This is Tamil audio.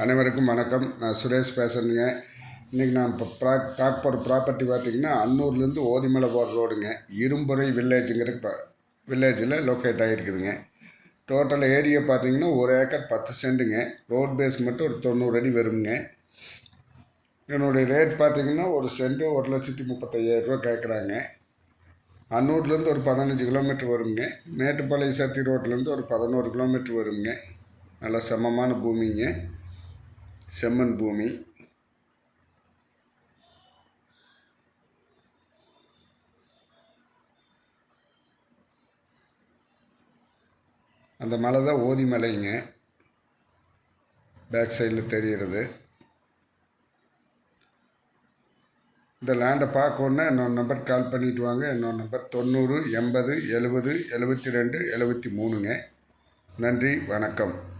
அனைவருக்கும் வணக்கம். நான் சுரேஷ் பேசுகிறேங்க இன்றைக்கி நான் இப்போ ப்ரா பார்க்க போகிற ப்ராப்பர்ட்டி பார்த்தீங்கன்னா அன்னூர்லேருந்து ஓதிமலை போகிற ரோடுங்க. இரும்புரை வில்லேஜுங்கிற ப வில்லேஜில் லொக்கேட் ஆகிருக்குதுங்க டோட்டல் ஏரியா பார்த்தீங்கன்னா ஒரு ஏக்கர் பத்து சென்ட்டுங்க ரோட் பேஸ் மட்டும் ஒரு தொண்ணூறு அடி வருங்க. என்னுடைய ரேட் பார்த்தீங்கன்னா ஒரு சென்ட்டு ஒரு லட்சத்தி முப்பத்தையாயிரரூவா கேட்குறாங்க அன்னூர்லேருந்து ஒரு பதினஞ்சு கிலோமீட்டர் வருங்க. மேட்டுப்பாளையம் சத்தி ரோட்லேருந்து ஒரு பதினோரு கிலோமீட்டர் வருங்க. நல்ல சமமான பூமிங்க. செம்மண் பூமி. அந்த மலை தான் ஓதி மலைங்க. பேக் சைடில் தெரிகிறது இந்த லேண்டை பார்க்கணுன்னா என்னோட நம்பர் கால் பண்ணிட்டு வாங்க. என்னோட நம்பர் தொண்ணூறு எண்பது எழுபது எழுபத்தி ரெண்டு எழுபத்தி மூணுங்க. நன்றி வணக்கம்.